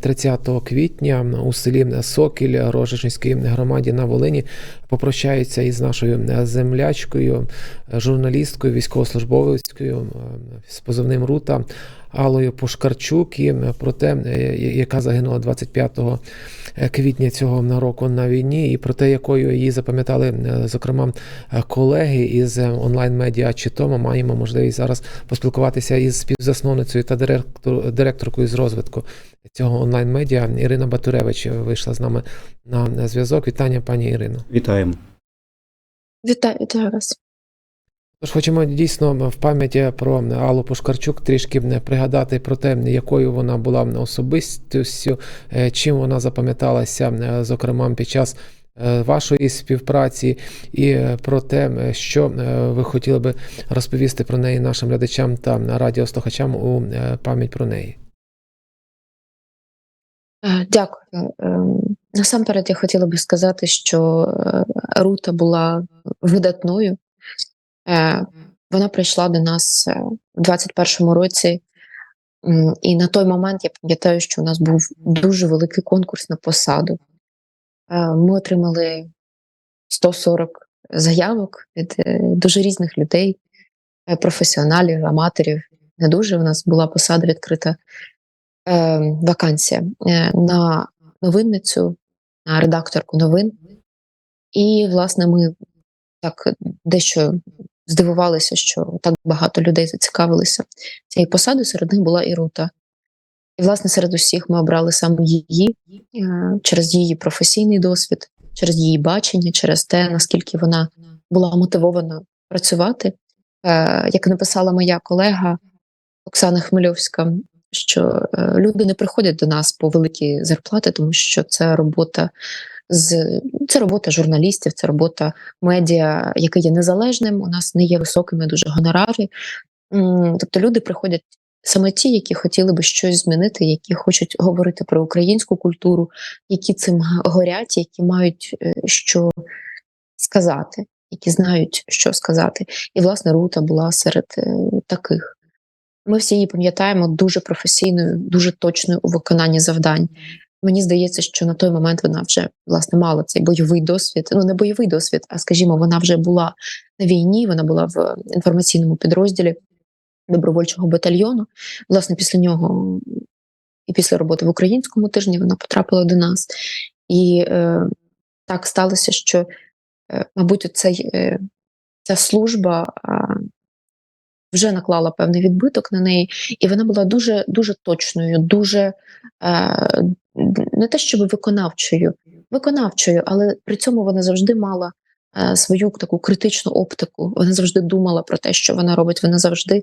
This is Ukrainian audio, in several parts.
30 квітня у селі Сокіль Рожичинській громаді на Волині попрощаються із нашою землячкою, журналісткою, військовослужбовицькою з позивним Рута Алою Пушкарчук, і про те, яка загинула 25 квітня цього року на війні, і про те, якою її запам'ятали, зокрема, колеги із онлайн-медіа Читома. Маємо можливість зараз поспілкуватися із співзасновницею та директор, директоркою з розвитку цього онлайн-медіа. Ірина Батуревич вийшла з нами на зв'язок. Вітання, пані Ірино. Вітаємо. Вітаю, вітаю вас. Тож хочемо дійсно в пам'яті про Аллу Пушкарчук трішки пригадати про те, якою вона була особистістю, чим вона запам'яталася, зокрема під час вашої співпраці, і про те, що ви хотіли би розповісти про неї нашим глядачам та радіослухачам у пам'ять про неї. Дякую. Насамперед я хотіла би сказати, що Рута була видатною. Вона прийшла до нас у 21-му році, і на той момент я пам'ятаю, що у нас був дуже великий конкурс на посаду. Ми отримали 140 заявок від дуже різних людей, професіоналів, аматорів. Не дуже у нас була посада відкрита вакансія на новинницю, на редакторку новин. І, власне, ми так дещо здивувалися, що так багато людей зацікавилися цією посадою. Серед них була і Рута. І, власне, серед усіх ми обрали саме її через її професійний досвід, через її бачення, через те, наскільки вона була мотивована працювати. Як написала моя колега Оксана Хмельовська, що люди не приходять до нас по великі зарплати, тому що це робота з це робота журналістів, це робота медіа, яке є незалежним. У нас не є високими дуже гонорари. Тобто люди приходять саме ті, які хотіли би щось змінити, які хочуть говорити про українську культуру, які цим горять, які мають що сказати, які знають, що сказати. І власне Рута була серед таких. Ми всі її пам'ятаємо дуже професійною, дуже точною у виконанні завдань. Мені здається, що на той момент вона вже власне мала цей бойовий досвід. Ну не бойовий досвід, а скажімо, вона вже була на війні. Вона була в інформаційному підрозділі добровольчого батальйону. Власне, після нього і після роботи в українському тижні вона потрапила до нас. І е, так сталося, що, е, мабуть, цей, е, ця служба. Вже наклала певний відбиток на неї, і вона була дуже дуже точною, дуже е, не те, щоб виконавчою, виконавчою, але при цьому вона завжди мала е, свою таку критичну оптику. Вона завжди думала про те, що вона робить. Вона завжди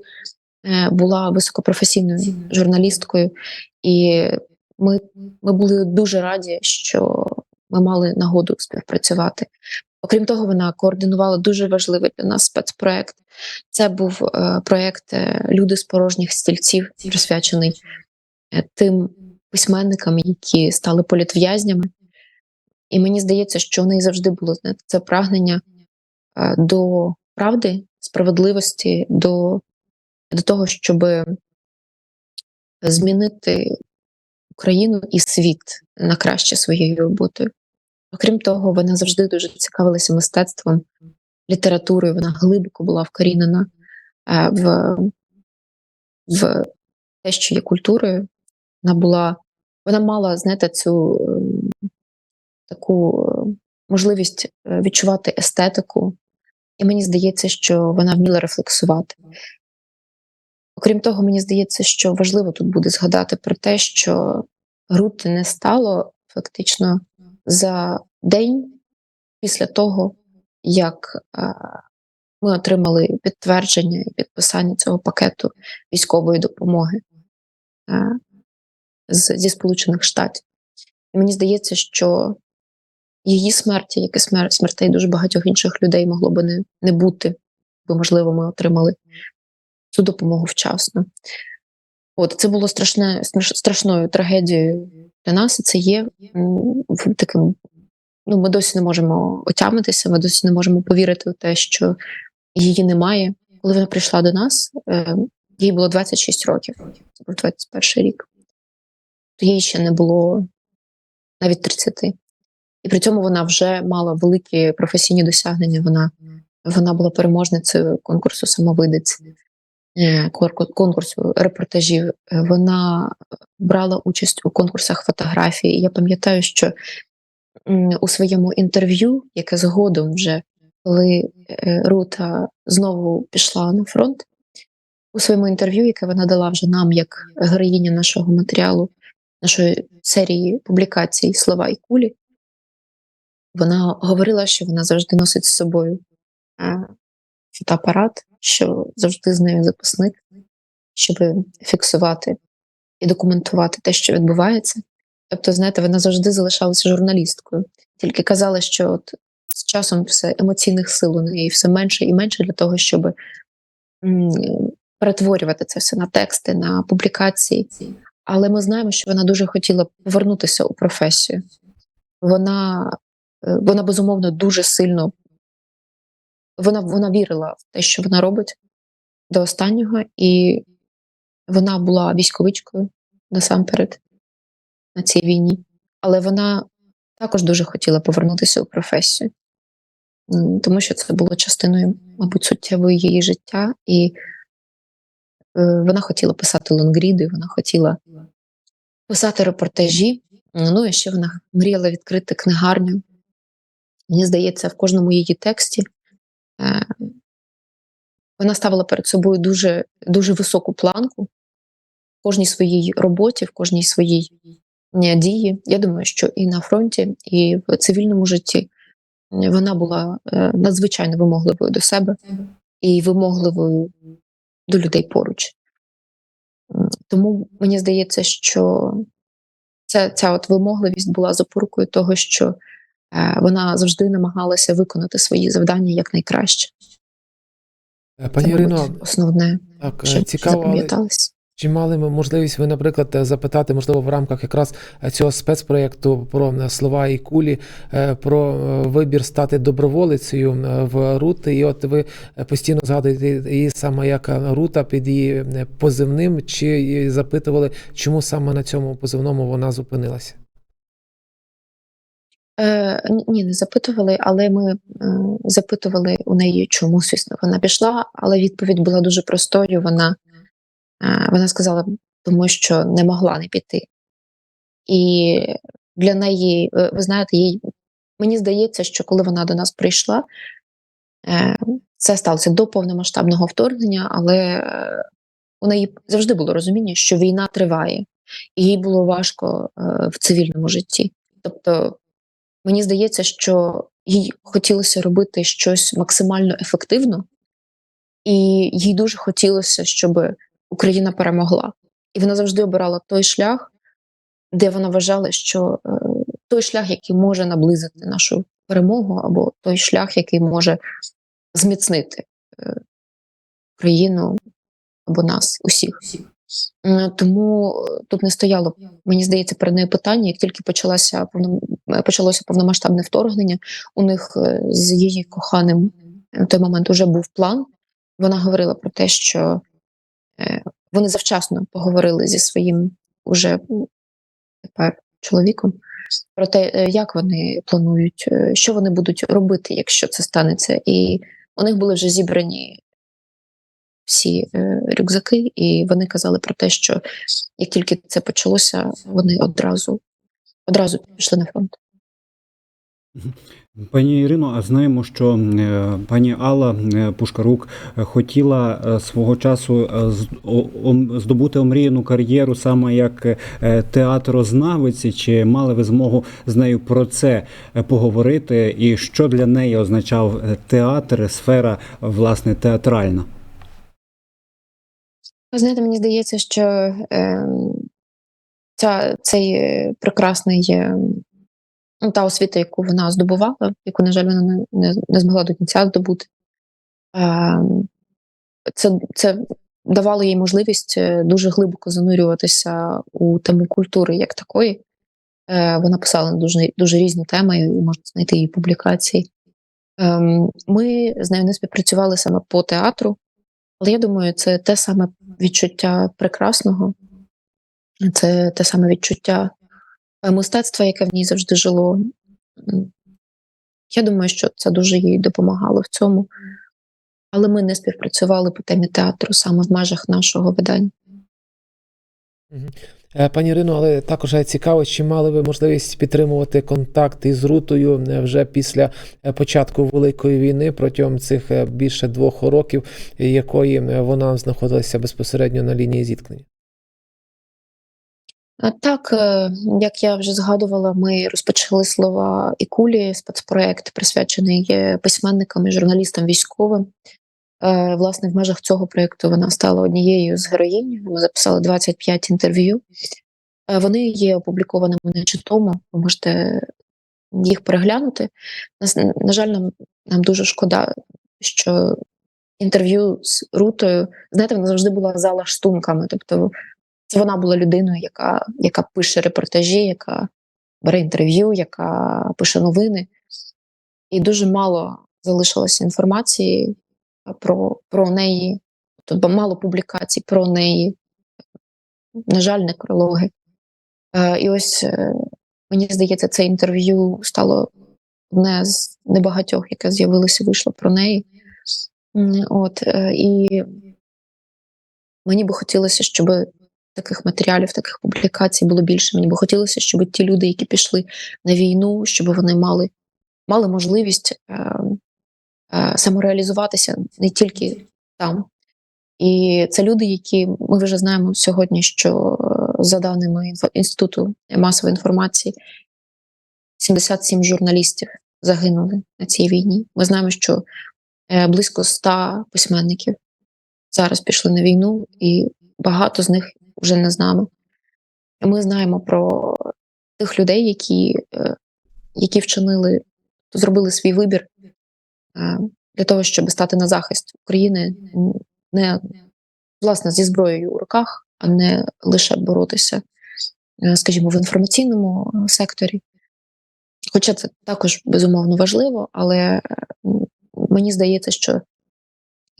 е, була високопрофесійною журналісткою, і ми, ми були дуже раді, що ми мали нагоду співпрацювати. Окрім того, вона координувала дуже важливий для нас спецпроект. Це був е, проєкт Люди з порожніх стільців, присвячений е, тим письменникам, які стали політв'язнями. І мені здається, що в неї завжди було це прагнення е, до правди, справедливості, до, до того, щоб змінити Україну і світ на краще своєю роботою. Окрім того, вона завжди дуже цікавилася мистецтвом, літературою. Вона глибоко була вкорінена е, в в те, що є культурою. Вона була, вона мала, знаєте, цю таку можливість відчувати естетику, і мені здається, що вона вміла рефлексувати. Окрім того, мені здається, що важливо тут буде згадати про те, що Рути не стало фактично за день після того, як ми отримали підтвердження і підписання цього пакету військової допомоги зі Сполучених Штатів. І мені здається, що її смерті, як і смертей дуже багатьох інших людей могло би не, не бути, бо, можливо, ми отримали цю допомогу вчасно. От це було страшне, страшною трагедією для нас, це є таким. Ну, ми досі не можемо отямитися, ми досі не можемо повірити в те, що її немає. Коли вона прийшла до нас, їй було 26 років, це був 21 рік. то їй ще не було навіть 30. І при цьому вона вже мала великі професійні досягнення. Вона, вона була переможницею конкурсу самовидець, е, конкурсу репортажів. Е, Вона брала участь у конкурсах фотографії. Я пам'ятаю, що у своєму інтерв'ю, яке згодом вже, коли е, Рута знову пішла на фронт, у своєму інтерв'ю, яке вона дала вже нам, як героїня нашого матеріалу, нашої серії публікацій Слова і кулі, вона говорила, що вона завжди носить з собою е, фотоапарат, що завжди з нею записник, щоб фіксувати і документувати те, що відбувається. Тобто, знаєте, вона завжди залишалася журналісткою, тільки казала, що от з часом все емоційних сил у неї все менше і менше для того, щоб перетворювати це все на тексти, на публікації. Але ми знаємо, що вона дуже хотіла повернутися у професію. Вона, е, вона безумовно дуже сильно вона, вона вірила в те, що вона робить до останнього, і вона була військовичкою насамперед на цій війні. Але вона також дуже хотіла повернутися у професію, тому що це було частиною, мабуть, суттєвої її життя, і е, вона хотіла писати лонгріди, вона хотіла писати репортажі. Ну і ще вона мріяла відкрити книгарню. Мені здається, в кожному її тексті вона ставила перед собою дуже, дуже високу планку в кожній своїй роботі, в кожній своїй е, дії. Я думаю, що і на фронті, і в цивільному житті е, вона була е, надзвичайно вимогливою до себе і вимогливою до людей поруч. Тому мені здається, що ця, ця от вимогливість була запорукою того, що е, вона завжди намагалася виконати свої завдання якнайкраще. Е, Пані Це, Ірино, мабуть, основне, так е, що цікаво, чи мали ми можливість ви, наприклад, е, запитати, можливо, в рамках якраз е, цього спецпроєкту про е, слова і кулі, е, про е, вибір стати доброволицею е, в Рути, і от ви е, постійно згадуєте її саме як е, Рута під її е, позивним, чи запитували, чому саме на цьому позивному вона зупинилася? Е, ні- не запитували, але ми е, запитували у неї, чому звісно вона пішла, але відповідь була дуже простою. Вона, е, вона сказала, тому що не могла не піти. І для неї, е, ви знаєте, їй мені здається, що коли вона до нас прийшла, е, це сталося до повномасштабного вторгнення, але е, у неї завжди було розуміння, що війна триває, і їй було важко е, в цивільному житті. Тобто, мені здається, що їй хотілося робити щось максимально ефективно, і їй дуже хотілося, щоб Україна перемогла. І вона завжди обирала той шлях, де вона вважала, що е, той шлях, який може наблизити нашу перемогу, або той шлях, який може зміцнити е, країну або нас, усіх. Тому е, тут не стояло, мені здається, перед нею питання. Як тільки почалося е, почалося повномасштабне вторгнення, у них е, з її коханим на той момент вже був план. Вона говорила про те, що вони завчасно поговорили зі своїм уже тепер чоловіком про те, як вони планують, що вони будуть робити, якщо це станеться. І у них були вже зібрані всі е, рюкзаки, і вони казали про те, що як тільки це почалося, вони одразу одразу пішли на фронт. Пані Ірино, а знаємо, що е, пані Алла е, Пушкарук хотіла свого часу здобути омріяну кар'єру саме як театрознавиці. Чи мали ви змогу з нею про це поговорити? І що для неї означав театр, сфера власне театральна? Ви знаєте, мені здається, що е, ця, цей е, прекрасний е, ну, та освіта, яку вона здобувала, яку, на жаль, вона не, не, не змогла до кінця здобути, е, це, це давало їй можливість е, дуже глибоко занурюватися у тему культури як такої. Е, вона писала на дуже, дуже різні теми, і можна знайти її публікації. Ем, Ми з нею не співпрацювали саме по театру, але я думаю, це те саме відчуття прекрасного, Це те саме відчуття е, мистецтва, яке в ній завжди жило. Я думаю, що це дуже їй допомагало в цьому. Але ми не співпрацювали по темі театру саме в межах нашого видання. Е, Пані Ірино, але також цікаво, чи мали ви можливість підтримувати контакт із Рутою е, вже після е, початку Великої війни протягом цих більше двох років, якої вона знаходилася безпосередньо на лінії зіткнення? Так, як я вже згадувала, ми розпочали слова і кулі, спецпроект, присвячений письменникам і журналістам військовим. Е, Власне, в межах цього проєкту вона стала однією з героїнь. Ми записали 25 інтерв'ю. Е, Вони є опублікованими нечитомо. Ви можете їх переглянути. На жаль, нам, нам дуже шкода, що інтерв'ю з Рутою, знаєте, вона завжди була за лаштунками. Тобто це вона була людиною, яка, яка пише репортажі, яка бере інтерв'ю, яка пише новини. І дуже мало залишилося інформації про, про неї, тобто мало публікацій про неї. На жаль, некрологи. Е, і ось е, мені здається, це інтерв'ю стало одне з небагатьох, яке з'явилося, вийшло про неї. От, е, і мені би хотілося, щоб таких матеріалів, таких публікацій було більше. Мені би хотілося, щоб ті люди, які пішли на війну, щоб вони мали, мали можливість е, е, самореалізуватися не тільки там. І це люди, які ми вже знаємо сьогодні, що е, за даними Інституту масової інформації, 77 журналістів загинули на цій війні. Ми знаємо, що е, близько 100 письменників зараз пішли на війну, і багато з них вже не з нами. Ми знаємо про тих людей, які, е, які вчинили, зробили свій вибір е, для того, щоб стати на захист України не власне зі зброєю у руках, а не лише боротися, е, скажімо, в інформаційному е, секторі. Хоча це також безумовно важливо, але е, мені здається, що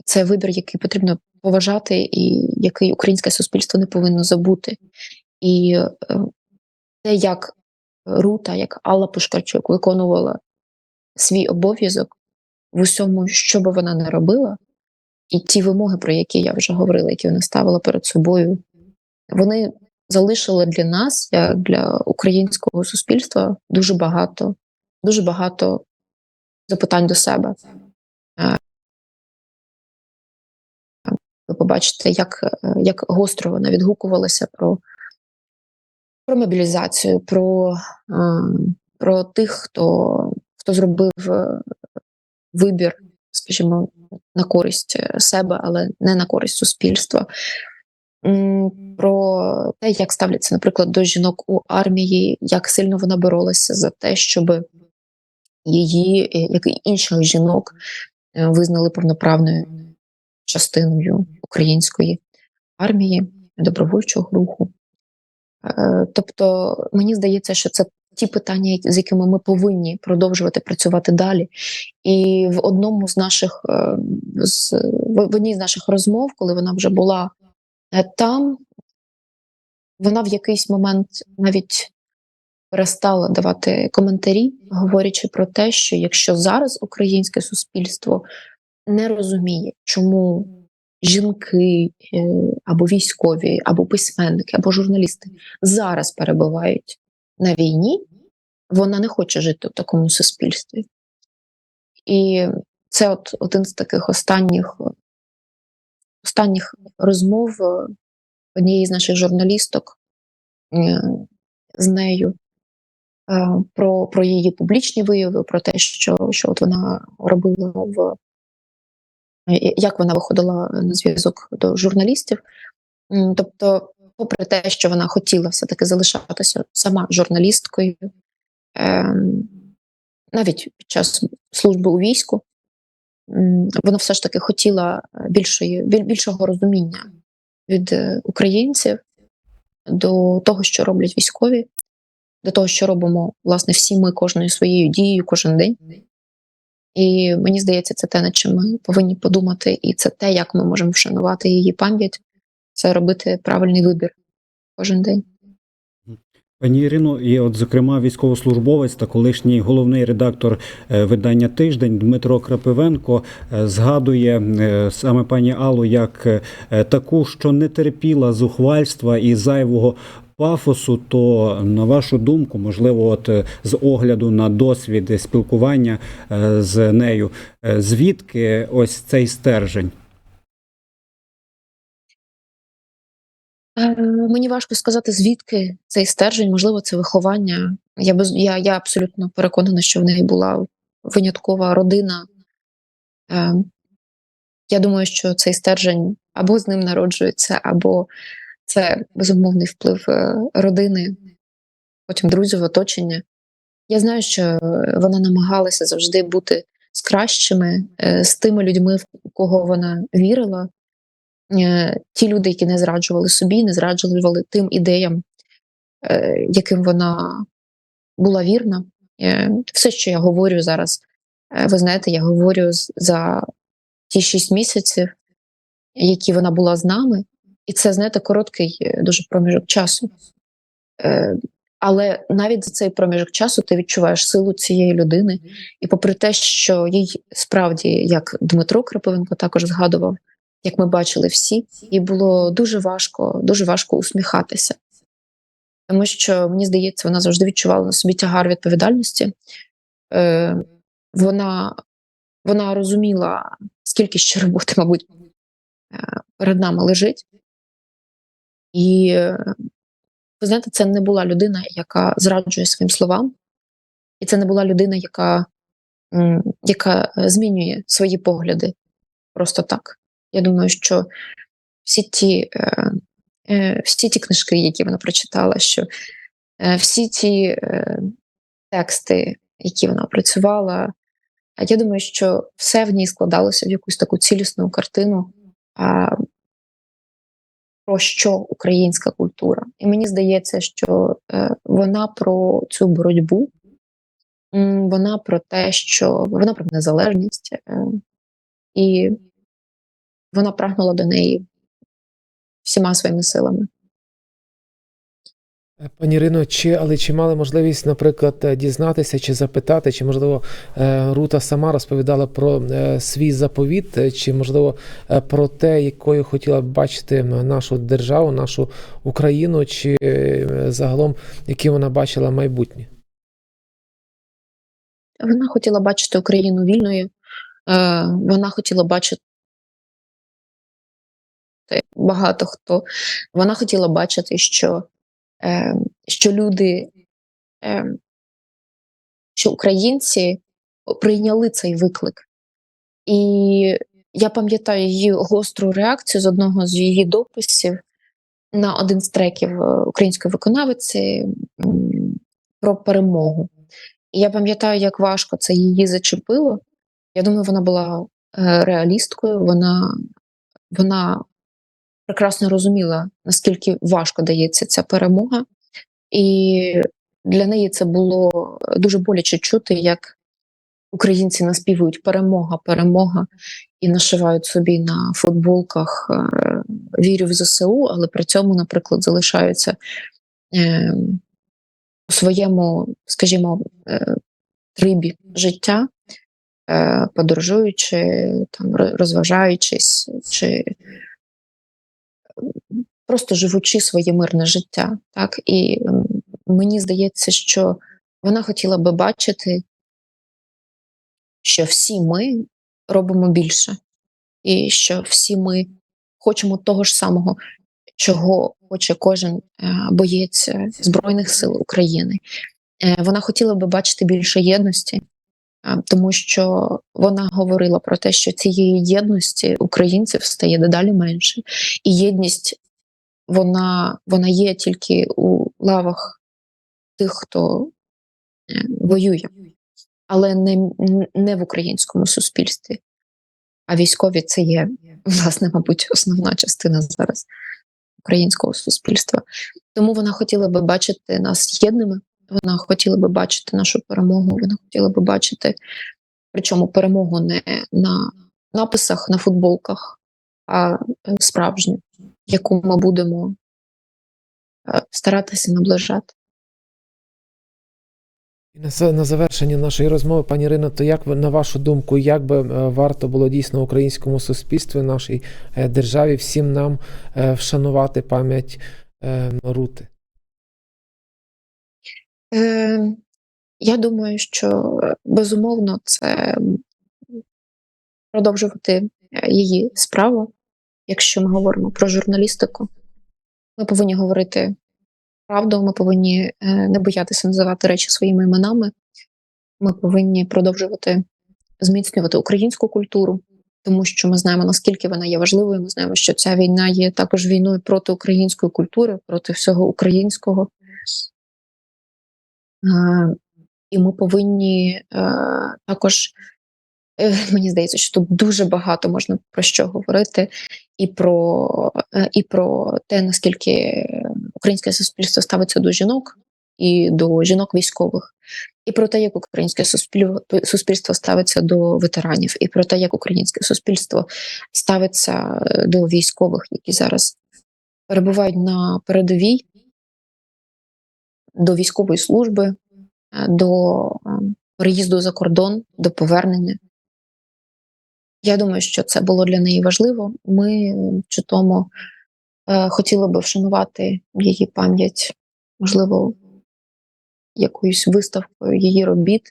це вибір, який потрібно поважати, і який українське суспільство не повинно забути. І те, як Рута, як Алла Пушкарчук виконувала свій обов'язок в усьому, що би вона не робила, і ті вимоги, про які я вже говорила, які вона ставила перед собою, вони залишили для нас, як для українського суспільства, дуже багато, дуже багато запитань до себе. Е, Ви побачите, як, як гостро вона відгукувалася про, про мобілізацію, про, е, про тих, хто, хто зробив вибір, скажімо, на користь е, себе, але не на користь суспільства. Про те, як ставляться, наприклад, до жінок у армії, як сильно вона боролася за те, щоб її, е, як і інших жінок, е, визнали повноправною частиною української армії, добровольчого руху. Тобто, мені здається, що це ті питання, з якими ми повинні продовжувати працювати далі. І в одному з наших е, з в одній з наших розмов, коли вона вже була е, там, вона в якийсь момент навіть перестала давати коментарі, говорячи про те, що якщо зараз українське суспільство не розуміє, чому жінки е, або військові, або письменники, або журналісти зараз перебувають на війні, вона не хоче жити в такому суспільстві. І це от один з таких останніх, останніх розмов е, однієї з наших журналісток е, з нею е, про, про її публічні вияви, про те, що, що от вона робила в як вона виходила на зв'язок до журналістів. Тобто, попри те, що вона хотіла все-таки залишатися сама журналісткою, ем, навіть під час служби у війську, вона все ж таки хотіла е, більшої, більшого розуміння від е, українців до того, що роблять військові, до того, що робимо власне всі ми кожною своєю дією кожен день. І мені здається, це те, над чим ми повинні подумати, і це те, як ми можемо вшанувати її пам'ять, це робити правильний вибір кожен день. Пані Ірино, і от зокрема військовослужбовець та колишній головний редактор е, видання Тиждень Дмитро Крапивенко е, згадує е, саме пані Аллу як таку, що не терпіла зухвальства і зайвого пафосу. То на вашу думку, можливо, от з огляду на досвід спілкування з нею, звідки ось цей стержень? Е, Мені важко сказати, звідки цей стержень, можливо, це виховання. Я без я, я абсолютно переконана, що в неї була виняткова родина. Е, Я думаю, що цей стержень або з ним народжується, або це безумовний вплив е, родини, потім друзів, оточення. Я знаю, що вона намагалася завжди бути з кращими, з тими людьми, в кого вона вірила. Е, Ті люди, які не зраджували собі, не зраджували тим ідеям, е, яким вона була вірна. Е, Все, що я говорю зараз, ви знаєте, я говорю за ті шість місяців, які вона була з нами, і це, знаєте, короткий дуже проміжок часу. Але навіть за цей проміжок часу ти відчуваєш силу цієї людини. І попри те, що їй справді, як Дмитро Крапивенко також згадував, як ми бачили всі, їй було дуже важко, дуже важко усміхатися. Тому що, мені здається, вона завжди відчувала на собі тягар відповідальності. Е, вона, вона розуміла, скільки ще роботи, мабуть, е, перед нами лежить. І ви знаєте, це не була людина, яка зраджує своїм словам, і це не була людина, яка, яка е, змінює свої погляди просто так. Я думаю, що всі ті, е, е, всі ті книжки, які вона прочитала, що е, всі ті тексти, які вона опрацювала, я думаю, що все в ній складалося в якусь таку цілісну картину. Про що українська культура. І мені здається, що вона про цю боротьбу, вона про те, що вона про незалежність, і вона прагнула до неї всіма своїми силами. Е, Пані Ірино, чи але чи мали можливість, наприклад, е, дізнатися чи запитати, чи можливо е, Рута сама розповідала про свій заповіт, чи можливо про те, якою хотіла б бачити нашу державу, нашу Україну, чи загалом яке вона бачила майбутнє? Вона хотіла бачити Україну вільною, вона хотіла бачити багато хто. Вона хотіла бачити, що, е, що люди, е, що українці прийняли цей виклик. І я пам'ятаю її гостру реакцію з одного з її дописів на один з треків е, української виконавиці про перемогу. І я пам'ятаю, як важко це її зачепило. Я думаю, вона була е, реалісткою, вона, вона прекрасно розуміла, наскільки важко дається ця перемога. І для неї це було дуже боляче чути, як українці наспівують перемога, перемога і нашивають собі на футболках е, вірю в ЗСУ, але при цьому, наприклад, залишаються е, у своєму, скажімо, е, трибі життя, е, подорожуючи, там, розважаючись, чи просто живучи своє мирне життя. Так? І мені здається, що вона хотіла би бачити, що всі ми робимо більше, і що всі ми хочемо того ж самого, чого хоче кожен е, боєць Збройних сил України. Е, Вона хотіла би бачити більше єдності, тому що вона говорила про те, що цієї єдності українців стає дедалі менше, і єдність вона, вона є тільки у лавах тих, хто е, воює, але не, не в українському суспільстві. А військові це є, власне, мабуть, основна частина зараз українського суспільства. Тому вона хотіла би бачити нас єдними, вона хотіла би бачити нашу перемогу, вона хотіла би бачити, причому перемогу не на написах, на футболках, а е, справжню, яку ми будемо е, старатися наближати. На, завершення нашої розмови, пані Ірино, то як на вашу думку, як би е, варто було дійсно українському суспільству, нашій державі, всім нам вшанувати пам'ять Рути? Е, я думаю, що е, безумовно це продовжувати е, її справу. Якщо ми говоримо про журналістику, ми повинні говорити правду, ми повинні е, не боятися називати речі своїми іменами. Ми повинні продовжувати зміцнювати українську культуру, тому що ми знаємо, наскільки вона є важливою. Ми знаємо, що ця війна є також війною проти української культури, проти всього українського. І ми повинні е, також, е, мені здається, що тут дуже багато можна про що говорити, і про, е, і про те, наскільки українське суспільство ставиться до жінок і до жінок військових, і про те, як українське суспільство, ставиться до ветеранів, і про те, як українське суспільство ставиться до військових, які зараз перебувають на передовій, до військової служби, е, до е, переїзду за кордон, до повернення. Я думаю, що це було для неї важливо. Ми е, чи тому хотіли би вшанувати її пам'ять, можливо, якоюсь виставкою її робіт,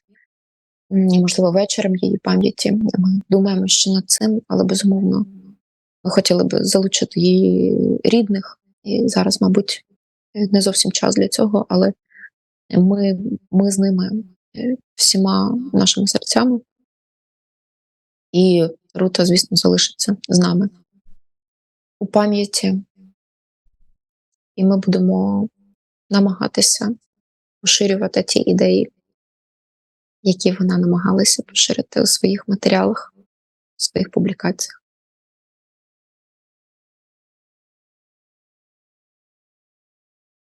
можливо, вечором її пам'яті. Ми думаємо ще над цим, але безумовно ми хотіли би залучити її рідних. І зараз, мабуть, не зовсім час для цього, але ми, ми з ними е, всіма нашими серцями. І Рута, звісно, залишиться з нами у пам'яті, і ми будемо намагатися поширювати ті ідеї, які вона намагалася поширити у своїх матеріалах, у своїх публікаціях.